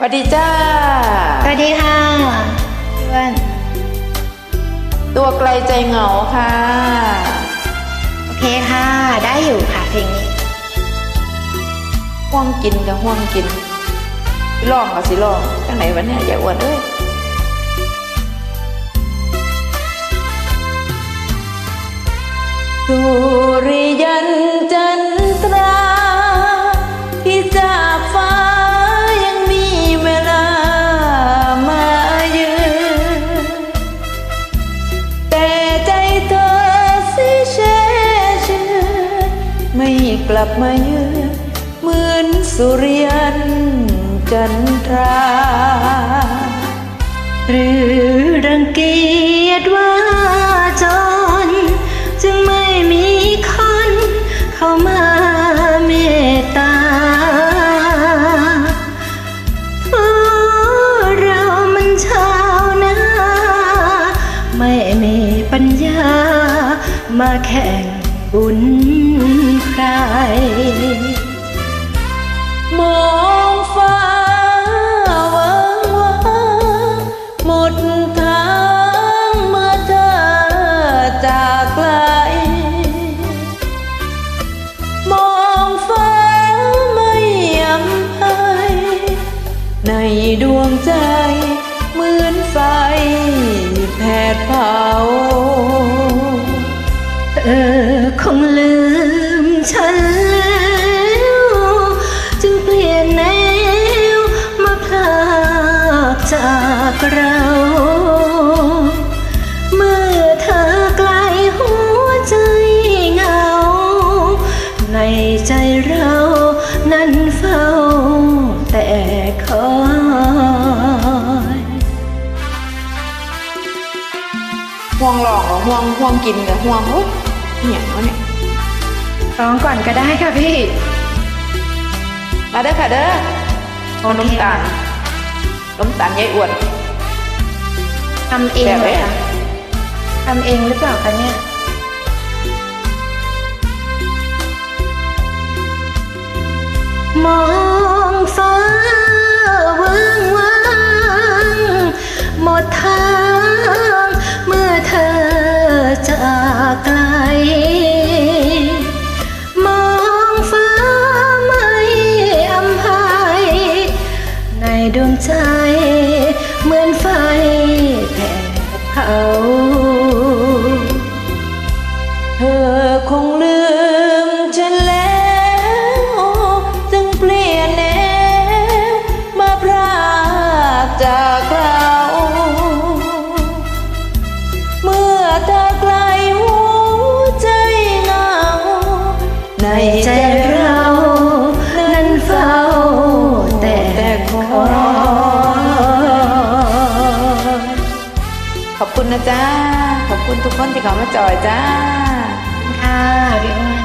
สวัสดีจ้า สวัสดีค่ะพี่อ้วนตัวไกลใจเหงาค่ะ โอเคค่ะ ได้อยู่ค่ะเพลงนี้ห่วงกินกับห่วงกินสิลองกับสิลองจังไหนวะเนี่ยอย่าอ้วนเอ้ยสุริยั กลับมาเยือนเหมือนสุริยันจันทรา หรือรังเกียจว่าจน จึงไม่มีคนเข้ามาเมตตาเพราะเรามันชาวนาไม่มีปัญญามาแข่ง บุญใคร มองฟ้าวิงว้างหมดทางเมื่อเธอจากไกล มองฟ้าไม่ยำให้ในดวงใจเหมือนไฟแผดเผา ออคงลืมฉันแล้วจึงเปลี่ยนแนวมาพลากจากเราเมื่อเธอไกลหัวใจเงา ในใจเรานั้นเฝ้าแต่คอยห่วงหลอกกับห่วงห่วงกินกับห่วง โอ๊ยอหย่างวะเนี่ยร้องก่อนก็ได้ค่ะพี่ มาเด้อค่ะเด้อเอาน้ำตาลน้ำตาลยายอ้วนทำเองแบบเหไหรนออะคะทำเองหรือเปล่าคะเนี่ยมอง ดวงใจ เหมือนไฟแผดเผาเธอคงลืมฉันแล้วจึงเปลี่ยนแนวมาพรากจากเราเมื่อเธอไกลหัวใจเหงาในใจ นะจ้าขอบคุณทุกคนที่เข้ามาจอยจ้าค่ะพี่อ้อย